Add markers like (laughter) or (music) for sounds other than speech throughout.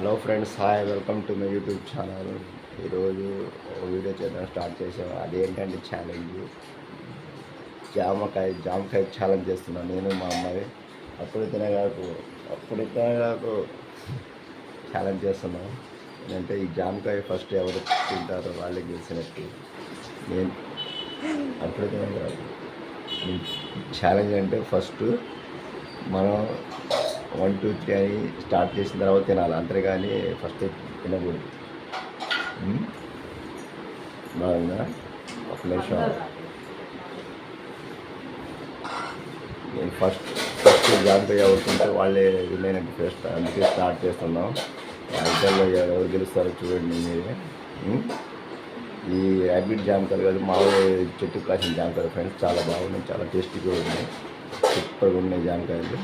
Hello friends hi welcome to my YouTube channel ఈరోజు video చేయడం start చేసాము అదేంటంటే ఛాలెంజ్ జామకాయ జామకాయ ఛాలెంజ్ చేస్తున్నాను నేను మా అమ్మాయి. అప్పుడు తినగాకు అప్పుడు తినగాకు ఛాలెంజ్ చేస్తున్నాం. ఏంటంటే ఈ జామకాయ ఫస్ట్ ఎవరు తింటారో వాళ్ళకి గెలిచినట్టు నేను అప్పుడు తినగాకు. ఛాలెంజ్ అంటే ఫస్ట్ మనం వన్ టూ త్రీ అని స్టార్ట్ చేసిన తర్వాత తినాలి. అంతేగాని ఫస్ట్ తినకూడదు. బాగుందా? ఒక నిమిషం. నేను ఫస్ట్ ఫస్ట్ జాగ్రత్తగా అవుతుంటే వాళ్ళే వినైనట్టు ఫస్ట్ అందుకే స్టార్ట్ చేస్తున్నాం. ఇద్దరులో ఎవరు గెలుస్తారో చూడండి మీరే. ఈ హైబ్రిడ్ జామకాయలు కాదు మామూలు చెట్టు కాసిన జామకాయలు ఫ్రెండ్స్ చాలా బాగున్నాయి చాలా టేస్టీగా ఉన్నాయి. సూపర్గా ఉన్నాయి జామకాయలు.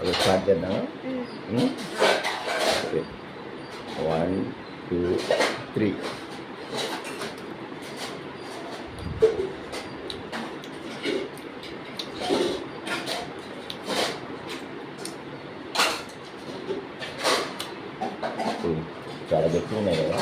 అది స్టార్ట్ చేద్దామా um? Okay one two three um, చాలా గట్టిగా ఉన్నాయి కదా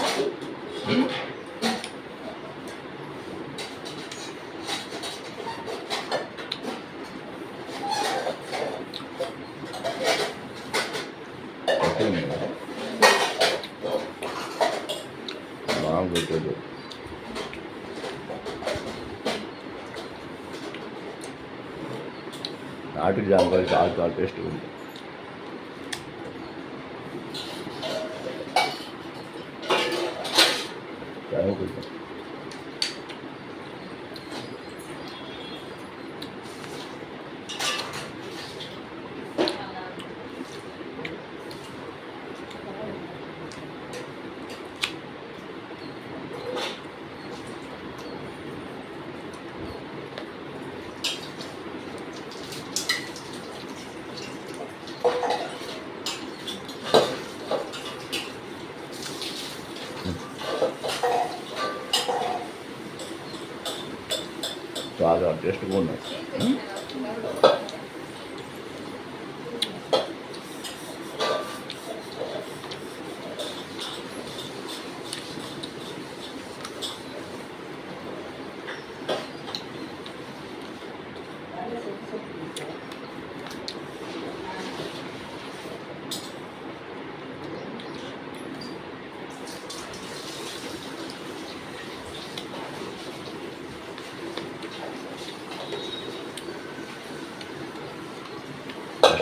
బాగుంటుంది నాటు జామకాయలు చాలా చాలా టేస్ట్గా ఉంది థ్యాంక్ యూ చాలా టేస్ట్గా ఉన్నాయి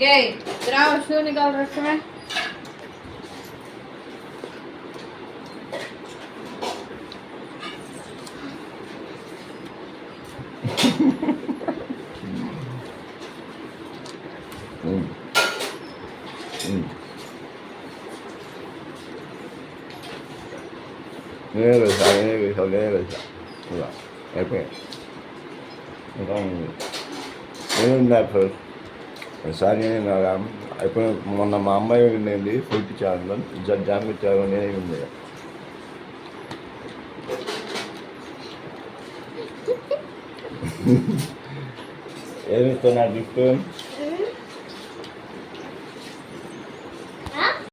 गए त्राव शो निकाल रखे हैं Regresa, regresa, ఇంకా నేను అయిపోయి మొన్న మా అమ్మాయి ఉండింది ఫుడ్ ఛానల్ జామ్ నేనే ఉంది. (laughs) ఏమి ఇస్తున్నా గిఫ్ట్?